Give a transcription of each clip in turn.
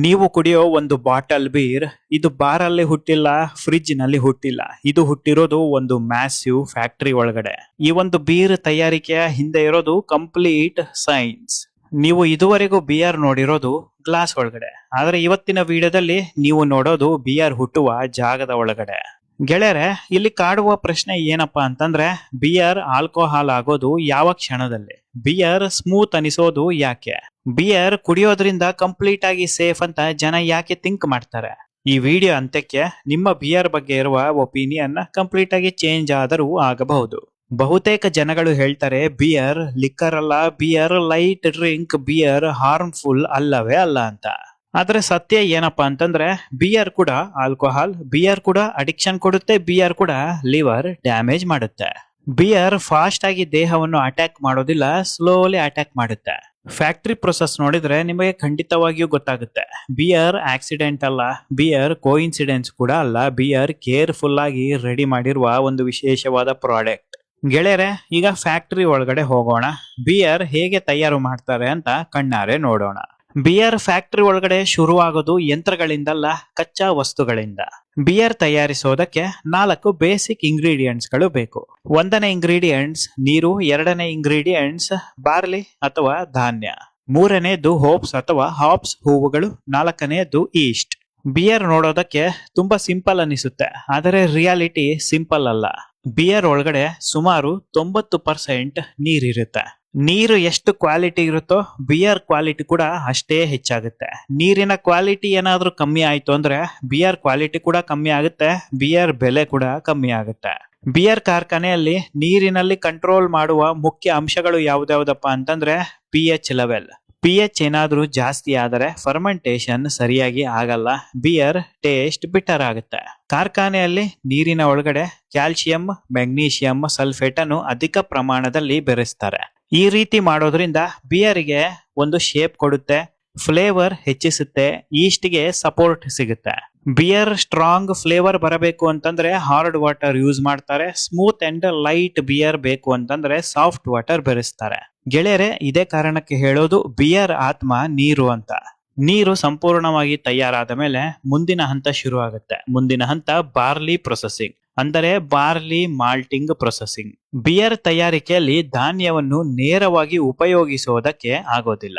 ನೀವು ಕುಡಿಯೋ ಒಂದು ಬಾಟಲ್ ಬೀರ್, ಇದು ಬಾರಲ್ಲಿ ಹುಟ್ಟಿಲ್ಲ ಫ್ರಿಡ್ಜ್ನಲ್ಲಿ ಹುಟ್ಟಿಲ್ಲ. ಇದು ಹುಟ್ಟಿರೋದು ಒಂದು ಮ್ಯಾಸಿವ್ ಫ್ಯಾಕ್ಟರಿ ಒಳಗಡೆ. ಈ ಒಂದು ಬೀರ್ ತಯಾರಿಕೆಯ ಹಿಂದೆ ಇರೋದು ಕಂಪ್ಲೀಟ್ ಸೈನ್ಸ್. ನೀವು ಇದುವರೆಗೂ ಬಿಯರ್ ನೋಡಿರೋದು ಗ್ಲಾಸ್ ಒಳಗಡೆ. ಆದರೆ ಇವತ್ತಿನ ವಿಡಿಯೋದಲ್ಲಿ ನೀವು ನೋಡೋದು ಬಿಯರ್ ಹುಟ್ಟುವ ಜಾಗದ ಒಳಗಡೆ. ಗೆಳೆಯರೆ, ಇಲ್ಲಿ ಕಾಡುವ ಪ್ರಶ್ನೆ ಏನಪ್ಪಾ ಅಂತಂದ್ರೆ ಬಿಯರ್ ಆಲ್ಕೋಹಾಲ್ ಆಗೋದು ಯಾವ ಕ್ಷಣದಲ್ಲಿ? ಬಿಯರ್ ಸ್ಮೂತ್ ಅನಿಸೋದು ಯಾಕೆ? ಬಿಯರ್ ಕುಡಿಯೋದ್ರಿಂದ ಕಂಪ್ಲೀಟ್ ಆಗಿ ಸೇಫ್ ಅಂತ ಜನ ಯಾಕೆ ಥಿಂಕ್ ಮಾಡ್ತಾರೆ? ಈ ವಿಡಿಯೋ ಅಂತ್ಯಕ್ಕೆ ನಿಮ್ಮ ಬಿಯರ್ ಬಗ್ಗೆ ಇರುವ ಒಪಿನಿಯನ್ ಕಂಪ್ಲೀಟ್ ಆಗಿ ಚೇಂಜ್ ಆದರೂ ಆಗಬಹುದು. ಬಹುತೇಕ ಜನಗಳು ಹೇಳ್ತಾರೆ ಬಿಯರ್ ಲಿಕ್ಕರ್ ಅಲ್ಲ beer light drink beer harmful ಅಲ್ಲವೇ ಅಲ್ಲ ಅಂತ. ಆದ್ರೆ ಸತ್ಯ ಏನಪ್ಪಾ ಅಂತಂದ್ರೆ ಬಿಯರ್ ಕೂಡ ಆಲ್ಕೋಹಾಲ್ ಬಿಯರ್ ಕೂಡ ಅಡಿಕ್ಷನ್ ಕೊಡುತ್ತೆ, ಬಿಯರ್ ಕೂಡ ಲಿವರ್ ಡ್ಯಾಮೇಜ್ ಮಾಡುತ್ತೆ. ಬಿಯರ್ ಫಾಸ್ಟ್ ಆಗಿ ದೇಹವನ್ನು ಅಟ್ಯಾಕ್ ಮಾಡೋದಿಲ್ಲ ಸ್ಲೋಲಿ ಅಟ್ಯಾಕ್ ಮಾಡುತ್ತೆ. ಫ್ಯಾಕ್ಟರಿ ಪ್ರೊಸೆಸ್ ನೋಡಿದ್ರೆ ನಿಮಗೆ ಖಂಡಿತವಾಗಿಯೂ ಗೊತ್ತಾಗುತ್ತೆ. ಬಿಯರ್ ಆಕ್ಸಿಡೆಂಟ್ ಅಲ್ಲ, ಬಿಯರ್ ಕೋಇನ್ಸಿಡೆನ್ಸ್ ಕೂಡ ಅಲ್ಲ, ಬಿಯರ್ ಕೇರ್ಫುಲ್ ಆಗಿ ರೆಡಿ ಮಾಡಿರುವ ಒಂದು ವಿಶೇಷವಾದ ಪ್ರಾಡಕ್ಟ್ ಗೆಳೆಯರೆ, ಈಗ ಫ್ಯಾಕ್ಟರಿ ಒಳಗಡೆ ಹೋಗೋಣ. ಬಿಯರ್ ಹೇಗೆ ತಯಾರು ಮಾಡ್ತಾರೆ ಅಂತ ಕಣ್ಣಾರೆ ನೋಡೋಣ. ಬಿಯರ್ ಫ್ಯಾಕ್ಟರಿ ಒಳಗಡೆ ಶುರುವಾಗೋದು ಯಂತ್ರಗಳಿಂದಲ್ಲ, ಕಚ್ಚಾ ವಸ್ತುಗಳಿಂದ. ಬಿಯರ್ ತಯಾರಿಸೋದಕ್ಕೆ ನಾಲ್ಕು ಬೇಸಿಕ್ ಇಂಗ್ರೀಡಿಯೆಂಟ್ಸ್ಗಳು ಬೇಕು. ಒಂದನೇ ಇಂಗ್ರೀಡಿಯೆಂಟ್ಸ್ ನೀರು, ಎರಡನೇ ಇಂಗ್ರೀಡಿಯೆಂಟ್ಸ್ ಬಾರ್ಲಿ ಅಥವಾ ಧಾನ್ಯ. ಮೂರನೇದು ಹೋಪ್ಸ್ ಅಥವಾ ಹಾಪ್ಸ್ ಹೂವುಗಳು ನಾಲ್ಕನೆಯದು ಈಸ್ಟ್. ಬಿಯರ್ ನೋಡೋದಕ್ಕೆ ತುಂಬಾ ಸಿಂಪಲ್ ಅನಿಸುತ್ತೆ, ಆದರೆ ರಿಯಾಲಿಟಿ ಸಿಂಪಲ್ ಅಲ್ಲ. ಬಿಯರ್ ಒಳಗಡೆ ಸುಮಾರು ತೊಂಬತ್ತು ಪರ್ಸೆಂಟ್ ನೀರಿರುತ್ತೆ. ನೀರು ಎಷ್ಟು ಕ್ವಾಲಿಟಿ ಇರುತ್ತೋ ಬಿಯರ್ ಕ್ವಾಲಿಟಿ ಕೂಡ ಅಷ್ಟೇ ಹೆಚ್ಚಾಗುತ್ತೆ. ನೀರಿನ ಕ್ವಾಲಿಟಿ ಏನಾದರೂ ಕಮ್ಮಿ ಆಯಿತು ಅಂದ್ರೆ ಬಿಯರ್ ಕ್ವಾಲಿಟಿ ಕೂಡ ಕಮ್ಮಿ ಆಗುತ್ತೆ ಬಿಯರ್ ಬೆಲೆ ಕೂಡ ಕಮ್ಮಿ ಆಗುತ್ತೆ. ಬಿಯರ್ ಕಾರ್ಖಾನೆಯಲ್ಲಿ ನೀರಿನಲ್ಲಿ ಕಂಟ್ರೋಲ್ ಮಾಡುವ ಮುಖ್ಯ ಅಂಶಗಳು ಯಾವ್ದಾವ್ದಪ್ಪ ಅಂತಂದ್ರೆ P H level P H ಏನಾದ್ರೂ ಜಾಸ್ತಿ ಆದರೆ ಫರ್ಮೆಂಟೇಶನ್ ಸರಿಯಾಗಿ ಆಗಲ್ಲ. ಬಿಯರ್ ಟೇಸ್ಟ್ ಬಿಟ್ಟರ್ ಆಗುತ್ತೆ. ಕಾರ್ಖಾನೆಯಲ್ಲಿ ನೀರಿನ ಒಳಗಡೆ ಕ್ಯಾಲ್ಸಿಯಂ ಮೆಗ್ನೀಷಿಯಂ ಸಲ್ಫೇಟ್ ಅನ್ನು ಅಧಿಕ ಪ್ರಮಾಣದಲ್ಲಿ ಬೆರೆಸ್ತಾರೆ. ಈ ರೀತಿ ಮಾಡೋದ್ರಿಂದ ಬಿಯರ್ಗೆ ಒಂದು ಶೇಪ್ ಕೊಡುತ್ತೆ ಫ್ಲೇವರ್ ಹೆಚ್ಚಿಸುತ್ತೆ ಈಸ್ಟ್ಗೆ ಸಪೋರ್ಟ್ ಸಿಗುತ್ತೆ. ಬಿಯರ್ ಸ್ಟ್ರಾಂಗ್ ಫ್ಲೇವರ್ ಬರಬೇಕು ಅಂತಂದ್ರೆ ಹಾರ್ಡ್ ವಾಟರ್ ಯೂಸ್ ಮಾಡ್ತಾರೆ ಸ್ಮೂತ್ ಅಂಡ್ ಲೈಟ್ ಬಿಯರ್ ಬೇಕು ಅಂತಂದ್ರೆ ಸಾಫ್ಟ್ ವಾಟರ್ ಬೆರೆಸ್ತಾರೆ. ಗೆಳೆಯರೆ, ಇದೇ ಕಾರಣಕ್ಕೆ ಹೇಳೋದು ಬಿಯರ್ ಆತ್ಮ ನೀರು ಅಂತ. ನೀರು ಸಂಪೂರ್ಣವಾಗಿ ತಯಾರಾದ ಮೇಲೆ ಮುಂದಿನ ಹಂತ ಶುರು ಆಗುತ್ತೆ ಮುಂದಿನ ಹಂತ ಬಾರ್ಲಿ ಪ್ರೊಸೆಸಿಂಗ್ ಅಂದರೆ ಬಾರ್ಲಿ ಮಾಲ್ಟಿಂಗ್ ಪ್ರೊಸೆಸಿಂಗ್ ಬಿಯರ್ ತಯಾರಿಕೆಯಲ್ಲಿ ಧಾನ್ಯವನ್ನು ನೇರವಾಗಿ ಉಪಯೋಗಿಸೋದಕ್ಕೆ ಆಗೋದಿಲ್ಲ.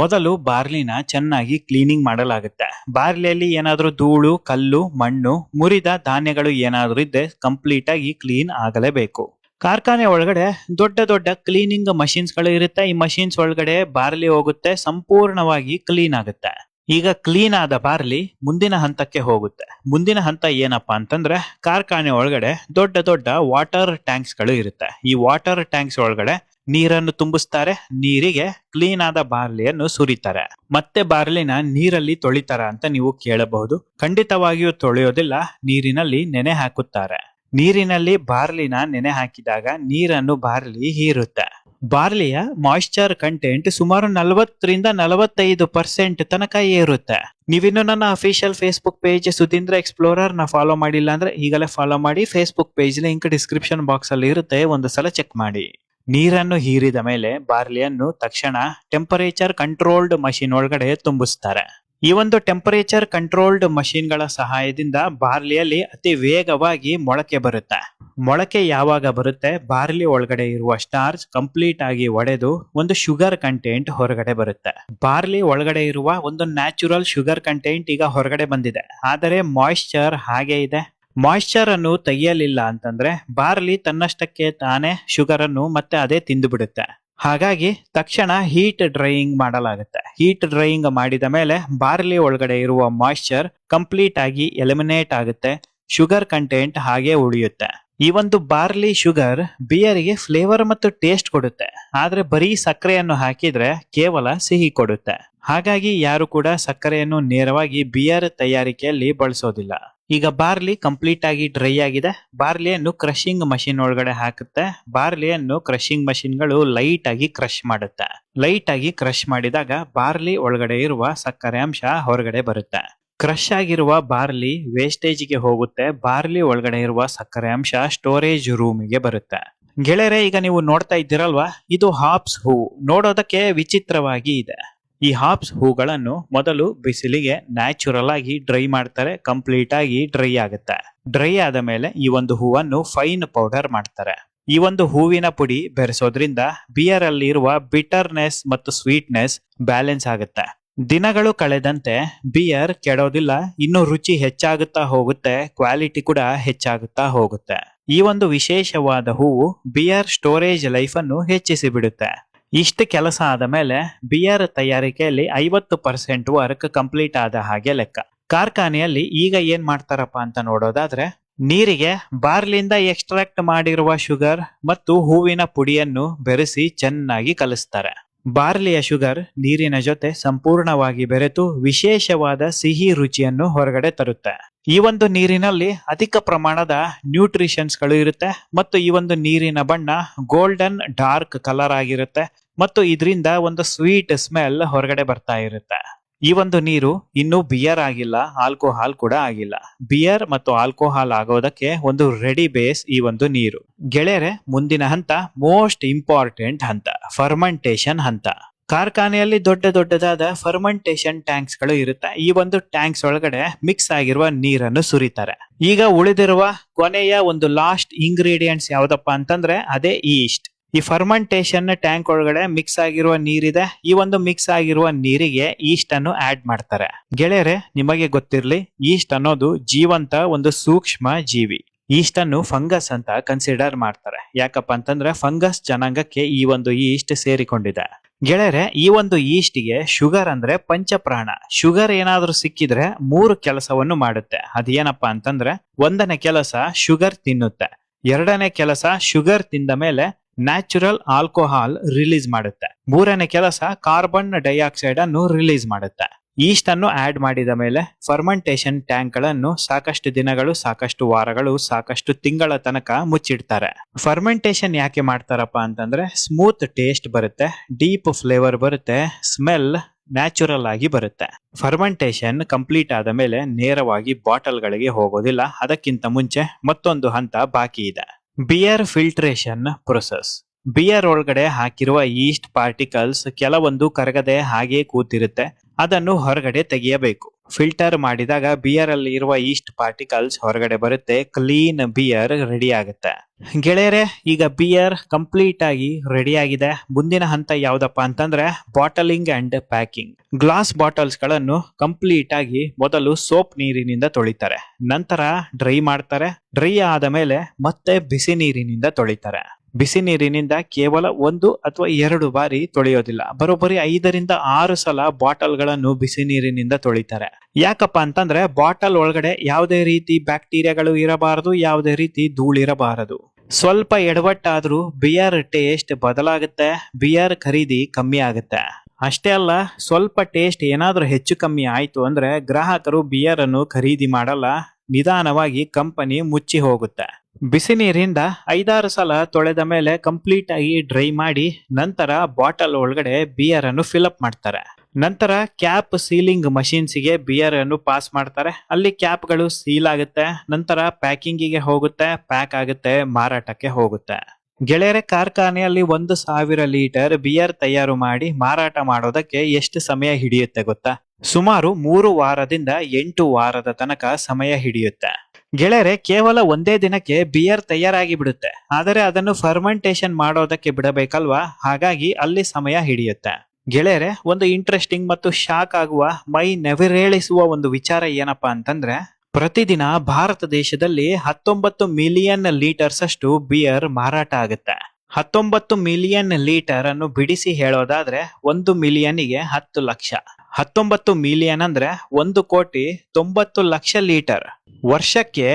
ಮೊದಲು ಬಾರ್ಲಿನ ಚೆನ್ನಾಗಿ ಕ್ಲೀನಿಂಗ್ ಮಾಡಲಾಗುತ್ತೆ. ಬಾರ್ಲಿಯಲ್ಲಿ ಏನಾದರೂ ಧೂಳು, ಕಲ್ಲು, ಮಣ್ಣು, ಮುರಿದ ಧಾನ್ಯಗಳು ಏನಾದರೂ ಇದ್ದೆ ಕಂಪ್ಲೀಟ್ ಆಗಿ ಕ್ಲೀನ್ ಆಗಲೇಬೇಕು. ಕಾರ್ಖಾನೆ ಒಳಗಡೆ ದೊಡ್ಡ ದೊಡ್ಡ ಕ್ಲೀನಿಂಗ್ ಮಷಿನ್ಸ್ಗಳು ಇರುತ್ತೆ. ಈ ಮಷಿನ್ಸ್ ಒಳಗಡೆ ಬಾರ್ಲಿ ಹೋಗುತ್ತೆ, ಸಂಪೂರ್ಣವಾಗಿ ಕ್ಲೀನ್ ಆಗುತ್ತೆ. ಈಗ ಕ್ಲೀನ್ ಆದ ಬಾರ್ಲಿ ಮುಂದಿನ ಹಂತಕ್ಕೆ ಹೋಗುತ್ತೆ. ಮುಂದಿನ ಹಂತ ಏನಪ್ಪಾ ಅಂತಂದ್ರೆ ಕಾರ್ಖಾನೆ ಒಳಗಡೆ ದೊಡ್ಡ ದೊಡ್ಡ ವಾಟರ್ ಟ್ಯಾಂಕ್ಸ್ಗಳು ಇರುತ್ತೆ. ಈ ವಾಟರ್ ಟ್ಯಾಂಕ್ಸ್ ಒಳಗಡೆ ನೀರನ್ನು ತುಂಬಿಸ್ತಾರೆ, ನೀರಿಗೆ ಕ್ಲೀನ್ ಆದ ಬಾರ್ಲಿಯನ್ನು ಸುರಿತಾರೆ. ಮತ್ತೆ ಬಾರ್ಲಿನ ನೀರಲ್ಲಿ ತೊಳಿತಾರ ಅಂತ ನೀವು ಕೇಳಬಹುದು. ಖಂಡಿತವಾಗಿಯೂ ತೊಳೆಯೋದಿಲ್ಲ, ನೀರಿನಲ್ಲಿ ನೆನೆ ಹಾಕುತ್ತಾರೆ. ನೀರಿನಲ್ಲಿ ಬಾರ್ಲಿನ ನೆನೆ ಹಾಕಿದಾಗ ನೀರನ್ನು ಬಾರ್ಲಿ ಹೀರುತ್ತೆ. ಬಾರ್ಲಿಯ ಮಾಯಿಶ್ಚರ್ ಕಂಟೆಂಟ್ ಸುಮಾರು ನಲವತ್ತರಿಂದ ನಲವತ್ತೈದು ಪರ್ಸೆಂಟ್ ತನಕ ಏರುತ್ತೆ. ನೀವಿನ್ನು ನನ್ನ ಅಫಿಷಿಯಲ್ ಫೇಸ್ಬುಕ್ ಪೇಜ್ ಸುಧೀಂದ್ರ ಎಕ್ಸ್ಪ್ಲೋರರ್ನ ಫಾಲೋ ಮಾಡಿಲ್ಲ ಅಂದ್ರೆ ಈಗಲೇ ಫಾಲೋ ಮಾಡಿ Facebook page link description box ಅಲ್ಲಿ ಇರುತ್ತೆ ಒಂದು ಸಲ ಚೆಕ್ ಮಾಡಿ. ನೀರನ್ನು ಹೀರಿದ ಮೇಲೆ ಬಾರ್ಲಿಯನ್ನು ತಕ್ಷಣ ಟೆಂಪರೇಚರ್ ಕಂಟ್ರೋಲ್ಡ್ ಮಷೀನ್ ಒಳಗಡೆ ತುಂಬಿಸ್ತಾರೆ. ಈ ಒಂದು ಟೆಂಪರೇಚರ್ ಕಂಟ್ರೋಲ್ಡ್ ಮಷಿನ್ಗಳ ಸಹಾಯದಿಂದ ಬಾರ್ಲಿಯಲ್ಲಿ ಅತಿ ವೇಗವಾಗಿ ಮೊಳಕೆ ಬರುತ್ತೆ. ಮೊಳಕೆ ಯಾವಾಗ ಬರುತ್ತೆ? ಬಾರ್ಲಿ ಒಳಗಡೆ ಇರುವ ಸ್ಟಾರ್ಚ್ ಕಂಪ್ಲೀಟ್ ಆಗಿ ಒಡೆದು ಒಂದು ಶುಗರ್ ಕಂಟೆಂಟ್ ಹೊರಗಡೆ ಬರುತ್ತೆ. ಬಾರ್ಲಿ ಒಳಗಡೆ ಇರುವ ಒಂದು ನ್ಯಾಚುರಲ್ ಶುಗರ್ ಕಂಟೆಂಟ್ ಈಗ ಹೊರಗಡೆ ಬಂದಿದೆ. ಆದರೆ ಮಾಯಿಶ್ಚರ್ ಹಾಗೆ ಇದೆ. ಮಾಯಿಶ್ಚರ್ ಅನ್ನು ತೆಗೆಯಲಿಲ್ಲ ಅಂತಂದ್ರೆ ಬಾರ್ಲಿ ತನ್ನಷ್ಟಕ್ಕೆ ತಾನೇ ಶುಗರ್ ಅನ್ನು ಮತ್ತೆ ಅದೇ ತಿಂದು ಬಿಡುತ್ತೆ. ಹಾಗಾಗಿ ತಕ್ಷಣ ಹೀಟ್ ಡ್ರೈಯಿಂಗ್ ಮಾಡಲಾಗುತ್ತೆ. ಹೀಟ್ ಡ್ರೈಯಿಂಗ್ ಮಾಡಿದ ಮೇಲೆ ಬಾರ್ಲಿ ಒಳಗಡೆ ಇರುವ ಮಾಯಿಶ್ಚರ್ ಕಂಪ್ಲೀಟ್ ಆಗಿ ಎಲಿಮಿನೇಟ್ ಆಗುತ್ತೆ. ಶುಗರ್ ಕಂಟೆಂಟ್ ಹಾಗೆ ಉಳಿಯುತ್ತೆ. ಈ ಒಂದು ಬಾರ್ಲಿ ಶುಗರ್ ಬಿಯರ್ಗೆ ಫ್ಲೇವರ್ ಮತ್ತು ಟೇಸ್ಟ್ ಕೊಡುತ್ತೆ. ಆದ್ರೆ ಬರೀ ಸಕ್ಕರೆಯನ್ನು ಹಾಕಿದ್ರೆ ಕೇವಲ ಸಿಹಿ ಕೊಡುತ್ತೆ. ಹಾಗಾಗಿ ಯಾರು ಕೂಡ ಸಕ್ಕರೆಯನ್ನು ನೇರವಾಗಿ ಬಿಯರ್ ತಯಾರಿಕೆಯಲ್ಲಿ ಬಳಸೋದಿಲ್ಲ. ಈಗ ಬಾರ್ಲಿ ಕಂಪ್ಲೀಟ್ ಆಗಿ ಡ್ರೈ ಆಗಿದೆ. ಬಾರ್ಲಿಯನ್ನು ಕ್ರಷಿಂಗ್ ಮಷಿನ್ ಒಳಗಡೆ ಹಾಕುತ್ತೆ. ಬಾರ್ಲಿಯನ್ನು ಕ್ರಷಿಂಗ್ ಮಷಿನ್ಗಳು ಲೈಟ್ ಆಗಿ ಕ್ರಷ್ ಮಾಡುತ್ತೆ. ಲೈಟ್ ಆಗಿ ಕ್ರಷ್ ಮಾಡಿದಾಗ ಬಾರ್ಲಿ ಒಳಗಡೆ ಇರುವ ಸಕ್ಕರೆ ಅಂಶ ಹೊರಗಡೆ ಬರುತ್ತೆ. ಕ್ರಷ್ ಆಗಿರುವ ಬಾರ್ಲಿ ವೇಸ್ಟೇಜ್ಗೆ ಹೋಗುತ್ತೆ. ಬಾರ್ಲಿ ಒಳಗಡೆ ಇರುವ ಸಕ್ಕರೆ ಅಂಶ ಸ್ಟೋರೇಜ್ ರೂಮಿಗೆ ಬರುತ್ತೆ. ಗೆಳೆಯರೆ, ಈಗ ನೀವು ನೋಡ್ತಾ ಇದ್ದೀರಲ್ವಾ? ಇದು ಹಾಪ್ಸ್ ಹೂ. ನೋಡೋದಕ್ಕೆ ವಿಚಿತ್ರವಾಗಿ ಇದೆ. ಈ ಹಾಪ್ಸ್ ಹೂಗಳನ್ನು ಮೊದಲು ಬಿಸಿಲಿಗೆ ನ್ಯಾಚುರಲ್ ಆಗಿ ಡ್ರೈ ಮಾಡ್ತಾರೆ ಕಂಪ್ಲೀಟ್ ಆಗಿ ಡ್ರೈ ಆಗುತ್ತೆ. ಡ್ರೈ ಆದ ಮೇಲೆ ಈ ಒಂದು ಹೂವನ್ನು ಫೈನ್ ಪೌಡರ್ ಮಾಡ್ತಾರೆ. ಈ ಒಂದು ಹೂವಿನ ಪುಡಿ ಬೆರೆಸೋದ್ರಿಂದ ಬಿಯರ್ ಅಲ್ಲಿ ಇರುವ ಬಿಟರ್ನೆಸ್ ಮತ್ತು ಸ್ವೀಟ್ನೆಸ್ ಬ್ಯಾಲೆನ್ಸ್ ಆಗುತ್ತೆ. ದಿನಗಳು ಕಳೆದಂತೆ ಬಿಯರ್ ಕೆಡೋದಿಲ್ಲ, ಇನ್ನು ರುಚಿ ಹೆಚ್ಚಾಗುತ್ತಾ ಹೋಗುತ್ತೆ ಕ್ವಾಲಿಟಿ ಕೂಡ ಹೆಚ್ಚಾಗುತ್ತಾ ಹೋಗುತ್ತೆ. ಈ ಒಂದು ವಿಶೇಷವಾದ ಹೂವು ಬಿಯರ್ ಸ್ಟೋರೇಜ್ ಲೈಫ್ ಅನ್ನು ಹೆಚ್ಚಿಸಿ ಬಿಡುತ್ತೆ ಇಷ್ಟು ಕೆಲಸ ಆದ ಮೇಲೆ ಬಿಯರ್ ತಯಾರಿಕೆಯಲ್ಲಿ ಐವತ್ತು ಪರ್ಸೆಂಟ್ ವರ್ಕ್ ಕಂಪ್ಲೀಟ್ ಆದ ಹಾಗೆ ಲೆಕ್ಕ. ಕಾರ್ಖಾನೆಯಲ್ಲಿ ಈಗ ಏನ್ ಮಾಡ್ತಾರಪ್ಪ ಅಂತ ನೋಡೋದಾದ್ರೆ, ನೀರಿಗೆ ಬಾರ್ಲಿಂದ ಎಕ್ಸ್ಟ್ರಾಕ್ಟ್ ಮಾಡಿರುವ ಶುಗರ್ ಮತ್ತು ಹೂವಿನ ಪುಡಿಯನ್ನು ಬೆರೆಸಿ ಚೆನ್ನಾಗಿ ಕಲಿಸ್ತಾರೆ. ಬಾರ್ಲಿಯ ಶುಗರ್ ನೀರಿನ ಜೊತೆ ಸಂಪೂರ್ಣವಾಗಿ ಬೆರೆತು ವಿಶೇಷವಾದ ಸಿಹಿ ರುಚಿಯನ್ನು ಹೊರಗಡೆ ತರುತ್ತೆ. ಈ ಒಂದು ನೀರಿನಲ್ಲಿ ಅಧಿಕ ಪ್ರಮಾಣದ ನ್ಯೂಟ್ರಿಷನ್ಸ್ಗಳು ಇರುತ್ತೆ ಮತ್ತು ಈ ಒಂದು ನೀರಿನ ಬಣ್ಣ ಗೋಲ್ಡನ್ ಡಾರ್ಕ್ ಕಲರ್ ಆಗಿರುತ್ತೆ. ಮತ್ತು ಇದರಿಂದ ಒಂದು ಸ್ವೀಟ್ ಸ್ಮೆಲ್ ಹೊರಗಡೆ ಬರ್ತಾ ಇರುತ್ತೆ. ಈ ಒಂದು ನೀರು ಇನ್ನೂ ಬಿಯರ್ ಆಗಿಲ್ಲ ಆಲ್ಕೋಹಾಲ್ ಕೂಡ ಆಗಿಲ್ಲ. ಬಿಯರ್ ಮತ್ತು ಆಲ್ಕೋಹಾಲ್ ಆಗೋದಕ್ಕೆ ಒಂದು ರೆಡಿ ಬೇಸ್ ಈ ಒಂದು ನೀರು. ಗೆಳೆಯರೆ, ಮುಂದಿನ ಹಂತ ಮೋಸ್ಟ್ ಇಂಪಾರ್ಟೆಂಟ್ ಹಂತ ಫರ್ಮೆಂಟೇಷನ್ ಹಂತ. ಕಾರ್ಖಾನೆಯಲ್ಲಿ ದೊಡ್ಡ ದೊಡ್ಡದಾದ ಫರ್ಮೆಂಟೇಶನ್ ಟ್ಯಾಂಕ್ಸ್ಗಳು ಇರುತ್ತೆ. ಈ ಒಂದು ಟ್ಯಾಂಕ್ಸ್ ಒಳಗಡೆ ಮಿಕ್ಸ್ ಆಗಿರುವ ನೀರನ್ನು ಸುರಿತಾರೆ. ಈಗ ಉಳಿದಿರುವ ಕೊನೆಯ ಒಂದು ಲಾಸ್ಟ್ ಇಂಗ್ರೀಡಿಯೆಂಟ್ಸ್ ಯಾವ್ದಪ್ಪ ಅಂತಂದ್ರೆ, ಅದೇ ಈಸ್ಟ್ ಈ ಫರ್ಮೆಂಟೇಷನ್ ಟ್ಯಾಂಕ್ ಒಳಗಡೆ ಮಿಕ್ಸ್ ಆಗಿರುವ ನೀರಿದೆ. ಈ ಒಂದು ಮಿಕ್ಸ್ ಆಗಿರುವ ನೀರಿಗೆ ಈಸ್ಟ್ ಅನ್ನು ಆಡ್ ಮಾಡ್ತಾರೆ. ಗೆಳೆಯರೆ, ನಿಮಗೆ ಗೊತ್ತಿರ್ಲಿ ಈಸ್ಟ್ ಅನ್ನೋದು ಜೀವಂತ ಒಂದು ಸೂಕ್ಷ್ಮ ಜೀವಿ. ಈಸ್ಟ್ ಅನ್ನು ಫಂಗಸ್ ಅಂತ ಕನ್ಸಿಡರ್ ಮಾಡ್ತಾರೆ. ಯಾಕಪ್ಪ ಅಂತಂದ್ರೆ ಫಂಗಸ್ ಜನಾಂಗಕ್ಕೆ ಈ ಒಂದು ಈಸ್ಟ್ ಸೇರಿಕೊಂಡಿದೆ. ಗೆಳೆಯರೆ, ಈ ಒಂದು ಈಸ್ಟ್ಗೆ ಶುಗರ್ ಅಂದ್ರೆ ಪಂಚಪ್ರಾಣ. ಶುಗರ್ ಏನಾದ್ರೂ ಸಿಕ್ಕಿದ್ರೆ ಮೂರು ಕೆಲಸವನ್ನು ಮಾಡುತ್ತೆ. ಅದೇನಪ್ಪ ಅಂತಂದ್ರೆ, ಒಂದನೇ ಕೆಲಸ ಶುಗರ್ ತಿನ್ನುತ್ತೆ. ಎರಡನೇ ಕೆಲಸ ಶುಗರ್ ತಿಂದ ಮೇಲೆ ನ್ಯಾಚುರಲ್ ಆಲ್ಕೋಹಾಲ್ ರಿಲೀಸ್ ಮಾಡುತ್ತೆ. ಮೂರನೇ ಕೆಲಸ ಕಾರ್ಬನ್ ಡೈಆಕ್ಸೈಡ್ ಅನ್ನು ರಿಲೀಸ್ ಮಾಡುತ್ತೆ. ಈಸ್ಟ್ ಅನ್ನು ಆಡ್ ಮಾಡಿದ ಮೇಲೆ ಫರ್ಮೆಂಟೇಷನ್ ಟ್ಯಾಂಕ್ಗಳನ್ನು ಸಾಕಷ್ಟು ದಿನಗಳು, ಸಾಕಷ್ಟು ವಾರಗಳು, ಸಾಕಷ್ಟು ತಿಂಗಳ ತನಕ ಮುಚ್ಚಿಡ್ತಾರೆ. ಫರ್ಮೆಂಟೇಷನ್ ಯಾಕೆ ಮಾಡ್ತಾರಪ್ಪ ಅಂತಂದ್ರೆ ಸ್ಮೂತ್ ಟೇಸ್ಟ್ ಬರುತ್ತೆ, ಡೀಪ್ ಫ್ಲೇವರ್ ಬರುತ್ತೆ, ಸ್ಮೆಲ್ ನ್ಯಾಚುರಲ್ ಆಗಿ ಬರುತ್ತೆ. ಫರ್ಮೆಂಟೇಶನ್ ಕಂಪ್ಲೀಟ್ ಆದ ಮೇಲೆ ನೇರವಾಗಿ ಬಾಟಲ್ ಗಳಿಗೆ ಹೋಗೋದಿಲ್ಲ, ಅದಕ್ಕಿಂತ ಮುಂಚೆ ಮತ್ತೊಂದು ಹಂತ ಬಾಕಿ ಇದೆ. ಬಿಯರ್ ಫಿಲ್ಟ್ರೇಷನ್ ಪ್ರೊಸೆಸ್ ಬಿಯರ್ ಒಳಗಡೆ ಹಾಕಿರುವ ಈಸ್ಟ್ ಪಾರ್ಟಿಕಲ್ಸ್ ಕೆಲವೊಂದು ಕರಗದೆ ಹಾಗೆ ಕೂತಿರುತ್ತೆ. ಅದನ್ನು ಹೊರಗಡೆ ತೆಗೆಯಬೇಕು. ಫಿಲ್ಟರ್ ಮಾಡಿದಾಗ ಬಿಯರ್ ಅಲ್ಲಿ ಇರುವ ಈಸ್ಟ್ ಪಾರ್ಟಿಕಲ್ಸ್ ಹೊರಗಡೆ ಬರುತ್ತೆ ಕ್ಲೀನ್ ಬಿಯರ್ ರೆಡಿ ಆಗುತ್ತೆ. ಗೆಳೆಯರೆ, ಈಗ ಬಿಯರ್ ಕಂಪ್ಲೀಟ್ ಆಗಿ ರೆಡಿ ಆಗಿದೆ. ಮುಂದಿನ ಹಂತ ಯಾವ್ದಪ್ಪ ಅಂತಂದ್ರೆ ಬಾಟಲಿಂಗ್ ಅಂಡ್ ಪ್ಯಾಕಿಂಗ್ ಗ್ಲಾಸ್ ಬಾಟಲ್ಸ್ಗಳನ್ನು ಕಂಪ್ಲೀಟ್ ಆಗಿ ಮೊದಲು ಸೋಪ್ ನೀರಿನಿಂದ ತೊಳಿತಾರೆ. ನಂತರ ಡ್ರೈ ಮಾಡ್ತಾರೆ. ಡ್ರೈ ಆದ ಮೇಲೆ ಮತ್ತೆ ಬಿಸಿ ನೀರಿನಿಂದ ತೊಳಿತಾರೆ. ಬಿಸಿ ನೀರಿನಿಂದ ಕೇವಲ ಒಂದು ಅಥವಾ ಎರಡು ಬಾರಿ ತೊಳೆಯೋದಿಲ್ಲ. ಬರೋಬ್ಬರಿ ಐದರಿಂದ ಆರು ಸಲ ಬಾಟಲ್ಗಳನ್ನು ಬಿಸಿ ನೀರಿನಿಂದ ತೊಳಿತಾರೆ. ಯಾಕಪ್ಪ ಅಂತಂದ್ರೆ ಬಾಟಲ್ ಒಳಗಡೆ ಯಾವುದೇ ರೀತಿ ಬ್ಯಾಕ್ಟೀರಿಯಾಗಳು ಇರಬಾರದು, ಯಾವುದೇ ರೀತಿ ಧೂಳಿರಬಾರದು ಸ್ವಲ್ಪ ಎಡವಟ್ಟಾದ್ರೂ ಬಿಯರ್ ಟೇಸ್ಟ್ ಬದಲಾಗುತ್ತೆ, ಬಿಯರ್ ಖರೀದಿ ಕಮ್ಮಿ ಆಗುತ್ತೆ. ಅಷ್ಟೇ ಅಲ್ಲ, ಸ್ವಲ್ಪ ಟೇಸ್ಟ್ ಏನಾದರೂ ಹೆಚ್ಚು ಕಮ್ಮಿ ಆಯ್ತು ಅಂದ್ರೆ ಗ್ರಾಹಕರು ಬಿಯರ್ ಅನ್ನು ಖರೀದಿ ಮಾಡಲ್ಲ, ನಿಧಾನವಾಗಿ ಕಂಪನಿ ಮುಚ್ಚಿ ಹೋಗುತ್ತೆ. ಬಿಸಿ ನೀರಿಂದ ಐದಾರು ಸಲ ತೊಳೆದ ಮೇಲೆ ಕಂಪ್ಲೀಟ್ ಆಗಿ ಡ್ರೈ ಮಾಡಿ ನಂತರ ಬಾಟಲ್ ಒಳಗಡೆ ಬಿಯರ್ ಅನ್ನು ಫಿಲ್ಅಪ್ ಮಾಡ್ತಾರೆ. ನಂತರ ಕ್ಯಾಪ್ ಸೀಲಿಂಗ್ ಮಷೀನ್ಸ್ಗೆ ಬಿಯರ್ ಅನ್ನು ಪಾಸ್ ಮಾಡ್ತಾರೆ. ಅಲ್ಲಿ ಕ್ಯಾಪ್ಗಳು ಸೀಲ್ ಆಗುತ್ತೆ, ನಂತರ ಪ್ಯಾಕಿಂಗಿಗೆ ಹೋಗುತ್ತೆ ಪ್ಯಾಕ್ ಆಗುತ್ತೆ, ಮಾರಾಟಕ್ಕೆ ಹೋಗುತ್ತೆ. ಗೆಳೆಯರೆ, ಕಾರ್ಖಾನೆಯಲ್ಲಿ ಒಂದು ಸಾವಿರ ಲೀಟರ್ ಬಿಯರ್ ತಯಾರು ಮಾಡಿ ಮಾರಾಟ ಮಾಡೋದಕ್ಕೆ ಎಷ್ಟು ಸಮಯ ಹಿಡಿಯುತ್ತೆ ಗೊತ್ತಾ? ಸುಮಾರು ಮೂರು ವಾರದಿಂದ ಎಂಟು ವಾರದ ತನಕ ಸಮಯ ಹಿಡಿಯುತ್ತೆ. ಗೆಳೆಯರೆ, ಕೇವಲ ಒಂದೇ ದಿನಕ್ಕೆ ಬಿಯರ್ ತಯಾರಾಗಿ ಬಿಡುತ್ತೆ ಆದರೆ ಅದನ್ನು ಫರ್ಮೆಂಟೇಶನ್ ಮಾಡೋದಕ್ಕೆ ಬಿಡಬೇಕಲ್ವಾ? ಹಾಗಾಗಿ ಅಲ್ಲಿ ಸಮಯ ಹಿಡಿಯುತ್ತೆ. ಗೆಳೆಯರೆ, ಒಂದು ಇಂಟ್ರೆಸ್ಟಿಂಗ್ ಮತ್ತು ಶಾಕ್ ಆಗುವ, ಮೈ ನೆವಿರೇಳಿಸುವ ಒಂದು ವಿಚಾರ ಏನಪ್ಪಾ ಅಂತಂದ್ರೆ, ಪ್ರತಿದಿನ ಭಾರತ ದೇಶದಲ್ಲಿ ಹತ್ತೊಂಬತ್ತು ಮಿಲಿಯನ್ ಲೀಟರ್ಸ್ ಅಷ್ಟು ಬಿಯರ್ ಮಾರಾಟ ಆಗುತ್ತೆ. ಹತ್ತೊಂಬತ್ತು ಮಿಲಿಯನ್ ಲೀಟರ್ ಅನ್ನು ಬಿಡಿಸಿ ಹೇಳೋದಾದ್ರೆ, ಒಂದು ಮಿಲಿಯನ್ಗೆ ಹತ್ತು ಲಕ್ಷ. ಹತ್ತೊಂಬತ್ತು ಮಿಲಿಯನ್ ಅಂದ್ರೆ ಒಂದು ಕೋಟಿ ತೊಂಬತ್ತು ಲಕ್ಷ ಲೀಟರ್. ವರ್ಷಕ್ಕೆ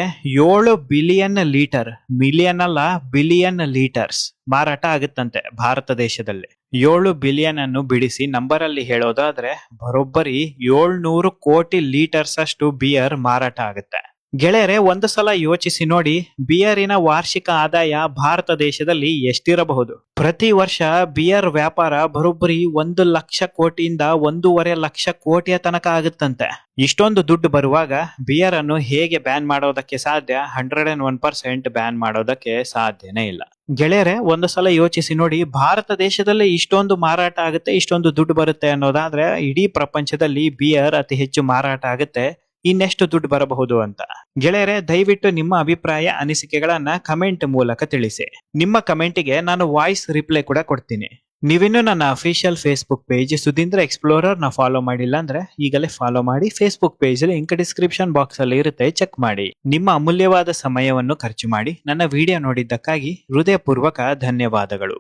ಏಳು ಬಿಲಿಯನ್ ಲೀಟರ್ ಮಿಲಿಯನ್ ಅಲ್ಲ ಬಿಲಿಯನ್ ಲೀಟರ್ಸ್ ಮಾರಾಟ ಆಗುತ್ತಂತೆ ಭಾರತ ದೇಶದಲ್ಲಿ. ಏಳು ಬಿಲಿಯನ್ ಅನ್ನು ಬಿಡಿಸಿ ನಂಬರ್ ಅಲ್ಲಿ ಹೇಳೋದಾದ್ರೆ ಬರೋಬ್ಬರಿ ಏಳ್ನೂರು ಕೋಟಿ ಲೀಟರ್ಸ್ ಅಷ್ಟು ಬಿಯರ್ ಮಾರಾಟ ಆಗುತ್ತೆ. ಗೆಳೆಯರೆ, ಒಂದು ಸಲ ಯೋಚಿಸಿ ನೋಡಿ, ಬಿಯರಿನ ವಾರ್ಷಿಕ ಆದಾಯ ಭಾರತ ದೇಶದಲ್ಲಿ ಎಷ್ಟಿರಬಹುದು? ಪ್ರತಿ ವರ್ಷ ಬಿಯರ್ ವ್ಯಾಪಾರ ಬರೋಬ್ಬರಿ ಒಂದು ಲಕ್ಷ ಕೋಟಿಯಿಂದ ಒಂದೂವರೆ ಲಕ್ಷ ಕೋಟಿಯ ತನಕ ಆಗುತ್ತಂತೆ. ಇಷ್ಟೊಂದು ದುಡ್ಡು ಬರುವಾಗ ಬಿಯರ್ ಅನ್ನು ಹೇಗೆ ಬ್ಯಾನ್ ಮಾಡೋದಕ್ಕೆ ಸಾಧ್ಯ? Hundred and one percent ban ಮಾಡೋದಕ್ಕೆ ಸಾಧ್ಯನೇ ಇಲ್ಲ. ಗೆಳೆಯರೆ, ಒಂದು ಸಲ ಯೋಚಿಸಿ ನೋಡಿ, ಭಾರತ ದೇಶದಲ್ಲಿ ಇಷ್ಟೊಂದು ಮಾರಾಟ ಆಗುತ್ತೆ, ಇಷ್ಟೊಂದು ದುಡ್ಡು ಬರುತ್ತೆ ಅನ್ನೋದಾದ್ರೆ ಇಡೀ ಪ್ರಪಂಚದಲ್ಲಿ ಬಿಯರ್ ಅತಿ ಹೆಚ್ಚು ಮಾರಾಟ ಆಗುತ್ತೆ. ಇನ್ನೆಷ್ಟು ದುಡ್ಡು ಬರಬಹುದು ಅಂತ. ಗೆಳೆಯರೆ, ದಯವಿಟ್ಟು ನಿಮ್ಮ ಅಭಿಪ್ರಾಯ, ಅನಿಸಿಕೆಗಳನ್ನ ಕಮೆಂಟ್ ಮೂಲಕ ತಿಳಿಸಿ. ನಿಮ್ಮ ಕಮೆಂಟಿಗೆ ನಾನು ವಾಯ್ಸ್ ರಿಪ್ಲೈ ಕೂಡ ಕೊಡ್ತೀನಿ. ನೀವಿನ್ನೂ ನನ್ನ ಅಫಿಷಿಯಲ್ ಫೇಸ್ಬುಕ್ ಪೇಜ್ ಸುಧೀಂದ್ರ ಎಕ್ಸ್ಪ್ಲೋರರ್ನ ಫಾಲೋ ಮಾಡಿಲ್ಲ ಅಂದ್ರೆ ಈಗಲೇ ಫಾಲೋ ಮಾಡಿ Facebook page link description box ಅಲ್ಲಿ ಇರುತ್ತೆ, ಚೆಕ್ ಮಾಡಿ. ನಿಮ್ಮ ಅಮೂಲ್ಯವಾದ ಸಮಯವನ್ನು ಖರ್ಚು ಮಾಡಿ ನನ್ನ ವಿಡಿಯೋ ನೋಡಿದ್ದಕ್ಕಾಗಿ ಹೃದಯಪೂರ್ವಕ ಧನ್ಯವಾದಗಳು.